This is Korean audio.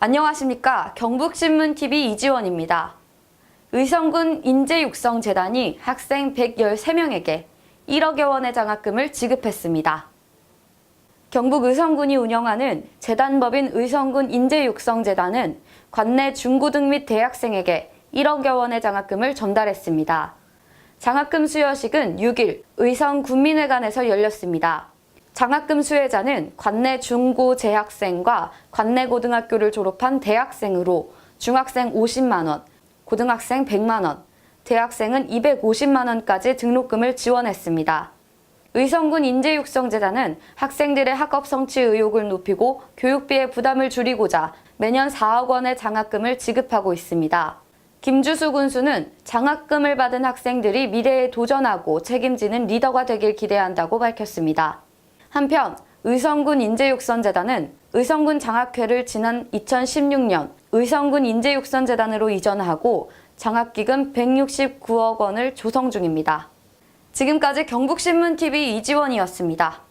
안녕하십니까. 경북신문TV 이지원입니다. 의성군 인재육성재단이 학생 113명에게 1억여 원의 장학금을 지급했습니다. 경북 의성군이 운영하는 재단법인 의성군 인재육성재단은 관내 중고등 및 대학생에게 1억여 원의 장학금을 전달했습니다. 장학금 수여식은 6일 의성 군민회관에서 열렸습니다. 장학금 수혜자는 관내 중고 재학생과 관내 고등학교를 졸업한 대학생으로 중학생 50만 원, 고등학생 100만 원, 대학생은 250만 원까지 등록금을 지원했습니다. 의성군 인재육성재단은 학생들의 학업 성취 의욕을 높이고 교육비의 부담을 줄이고자 매년 4억 원의 장학금을 지급하고 있습니다. 김주수 군수는 장학금을 받은 학생들이 미래에 도전하고 책임지는 리더가 되길 기대한다고 밝혔습니다. 한편 의성군 인재육선재단은 의성군 장학회를 지난 2016년 의성군 인재육선재단으로 이전하고 장학기금 169억 원을 조성 중입니다. 지금까지 경북신문TV 이지원이었습니다.